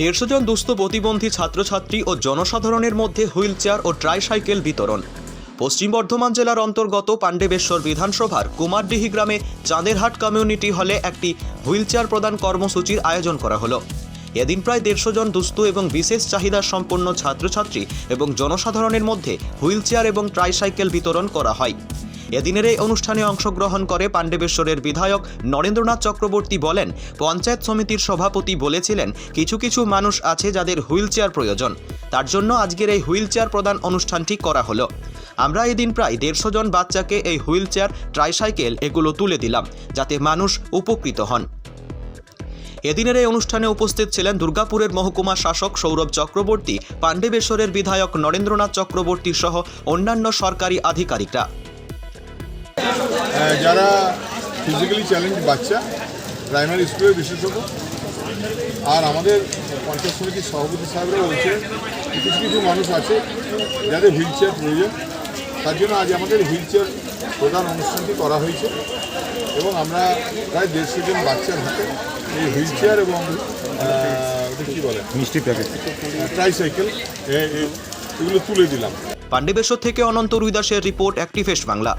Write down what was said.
দেড়শো জন দুস্থ প্রতিবন্ধী ছাত্রছাত্রী ও জনসাধারণের মধ্যে হুইল চেয়ার ও ট্রাইসাইকেল বিতরণ। পশ্চিম বর্ধমান জেলার অন্তর্গত পাণ্ডবেশ্বর বিধানসভার কুমারডিহি গ্রামে চাঁদেরহাট কমিউনিটি হলে একটি হুইল চেয়ার প্রদান কর্মসূচির আয়োজন করা হলো। এদিন প্রায় দেড়শো জন দুস্থ এবং বিশেষ চাহিদা সম্পন্ন ছাত্রছাত্রী এবং জনসাধারণের মধ্যে হুইল চেয়ার এবং ট্রাইসাইকেল বিতরণ করা হয়। এদিনের এই অনুষ্ঠানে অংশগ্রহণ করে পাণ্ডবেশ্বরের বিধায়ক নরেন্দ্রনাথ চক্রবর্তী বলেন, পঞ্চায়েত সমিতির সভাপতি বলেছিলেন, কিছু কিছু মানুষ আছে যাদের হুইল প্রয়োজন। তার জন্য আজকের এই হুইল প্রদান অনুষ্ঠানটি করা হলো। আমরা এদিন প্রায় দেড়শো জন বাচ্চাকে এই হুইল চেয়ার ট্রাইসাইকেল এগুলো তুলে দিলাম, যাতে মানুষ উপকৃত হন। এদিনের এই অনুষ্ঠানে উপস্থিত ছিলেন দুর্গাপুরের মহকুমা শাসক সৌরভ চক্রবর্তী, পাণ্ডবেশ্বরের বিধায়ক নরেন্দ্রনাথ চক্রবর্তী সহ অন্যান্য সরকারি আধিকারিকরা। যারা ফিজিক্যালি চ্যালেঞ্জ বাচ্চা প্রাইমারি স্কুলের বিশেষত আর আমাদের পঞ্চায়েত সমিতির সভাপতি সাহেবরা বলছে কিছু কিছু মানুষ আছে যাদের হুইল চেয়ার প্রয়োজন। তার জন্য আজ আমাদের হুইল চেয়ার প্রধান অনুষ্ঠানটি করা হয়েছে এবং আমরা প্রায় দেড়শো জন বাচ্চার হাতে এই হুইল চেয়ার এবং কী বলে? মিষ্টি প্যাকেট ট্রাইসাইকেল এগুলো তুলে দিলাম। পাণ্ডবেশ্বর থেকে অনন্ত রুইদাসের রিপোর্ট অ্যাক্টিভেস্ট বাংলা।